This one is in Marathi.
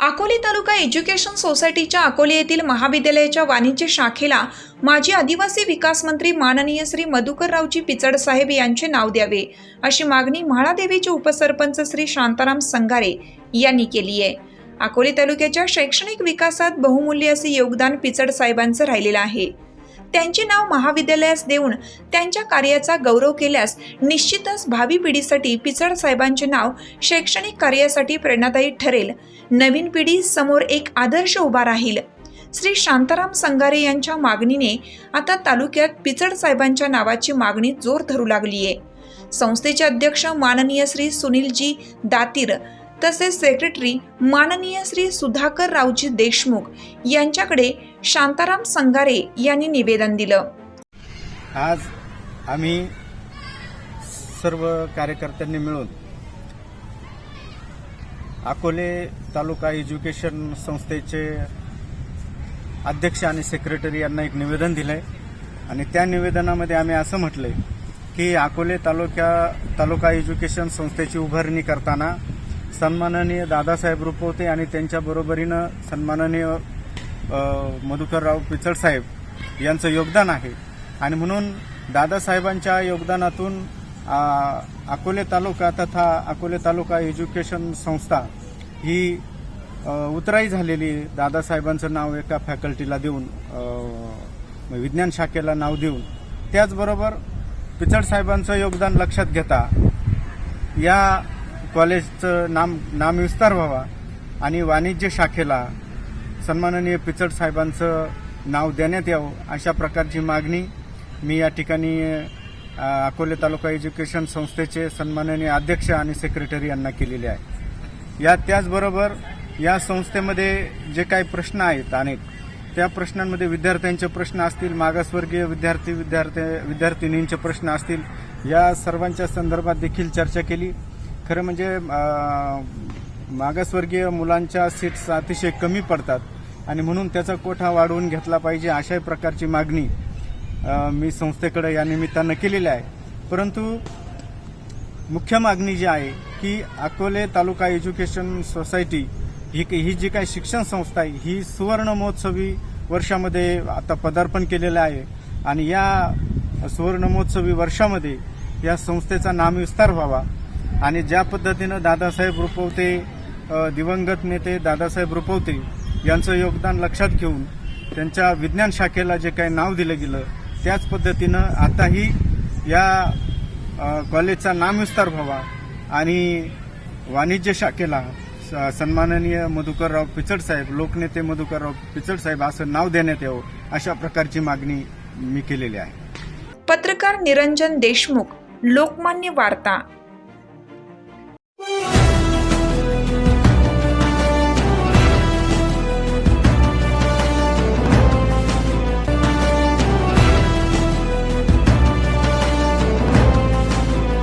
अकोले तालुका एज्युकेशन सोसायटीच्या अकोले येथील महाविद्यालयाच्या वाणिज्य शाखेला माजी आदिवासी विकास मंत्री माननीय श्री मधुकररावजी पिचड साहेब यांचे नाव द्यावे अशी मागणी म्हाळादेवीचे उपसरपंच श्री शांताराम संघारे यांनी केली आहे. अकोले तालुक्याच्या शैक्षणिक विकासात बहुमूल्य असे योगदान पिचड साहेबांचं राहिलेलं आहे. त्यांचे नाव महाविद्यालयास देऊन त्यांच्या कार्याचा गौरव केल्यास निश्चितच भावी पिढीसाठी पिचड साहेबांचे नाव शैक्षणिक कार्यासाठी प्रेरणादायी ठरेल. नवीन पिढी समोर एक आदर्श उभा राहील. श्री शांताराम संगारे यांच्या मागणीने आता तालुक्यात पिचड साहेबांच्या नावाची मागणी जोर धरू लागली आहे संस्थेचे अध्यक्ष माननीय श्री सुनीलजी दातीर तसेच सेक्रेटरी माननीय श्री सुधाकर रावजी देशमुख यांच्याकडे शांताराम संगारे यांनी निवेदन दिलं. आज आम्ही सर्व कार्यकर्त्यांनी मिळून अकोले तालुका एज्युकेशन संस्थेचे अध्यक्ष आणि सेक्रेटरी यांना एक निवेदन दिलंय. आणि त्या निवेदनामध्ये आम्ही असं म्हटलंय की अकोले तालुक्या तालुका एज्युकेशन संस्थेची उभारणी करताना सन्माननीय दादासाहेब रुपवते आणि त्यांच्या बरोबरीनं सन्माननीय मधुकरराव पिचड साहेब यांचं योगदान आहे. आणि म्हणून दादासाहेबांच्या योगदानातून अकोले तालुका तथा अकोले तालुका एज्युकेशन संस्था ही उतराई झालेली दादासाहेबांचं नाव एका फॅकल्टीला देऊन विज्ञान शाखेला नाव देऊन त्याचबरोबर पिचड साहेबांचं योगदान लक्षात घेता या कॉलेजचं नाम नामविस्तार व्हावा आणि वाणिज्य शाखेला सन्माननीय पिचड साहेबांचं नाव देण्यात यावं अशा प्रकारची मागणी मी या ठिकाणी अकोले तालुका एज्युकेशन संस्थेचे सन्माननीय अध्यक्ष आणि सेक्रेटरी यांना केलेली आहे. या त्याचबरोबर या संस्थेमध्ये जे काही प्रश्न आहेत अनेक त्या प्रश्नांमध्ये विद्यार्थ्यांचे प्रश्न असतील मागासवर्गीय विद्यार्थी विद्यार्थी विद्यार्थिनींचे प्रश्न असतील या सर्वांच्या संदर्भात देखील चर्चा केली. खरं म्हणजे मागासवर्गीय मुलांच्या सीट्स अतिशय कमी पडतात आणि म्हणून त्याचा कोठा वाढवून घेतला पाहिजे अशा प्रकारची मागणी मी संस्थेकडे या निमित्तानं केलेली आहे. परंतु मुख्य मागणी जी आहे की अकोले तालुका एज्युकेशन सोसायटी ही ही जी काही शिक्षण संस्था आहे ही सुवर्ण महोत्सवी वर्षामध्ये आता पदार्पण केलेलं आहे आणि या सुवर्ण महोत्सवी वर्षामध्ये या संस्थेचा नामविस्तार व्हावा आणि ज्या पद्धतीनं दादासाहेब रुपवते दिवंगत नेते दादासाहेब रुपवते यांचं योगदान लक्षात घेऊन त्यांच्या विज्ञान शाखेला जे काही नाव दिलं गेलं त्याच पद्धतीनं आताही या कॉलेजचा नामविस्तार व्हावा आणि वाणिज्य शाखेला स- सन्माननीय मधुकरराव पिचड साहेब लोकनेते मधुकरराव पिचड साहेब असं नाव देण्यात यावं अशा प्रकारची मागणी मी केलेली आहे. पत्रकार निरंजन देशमुख लोकमान्य वार्ता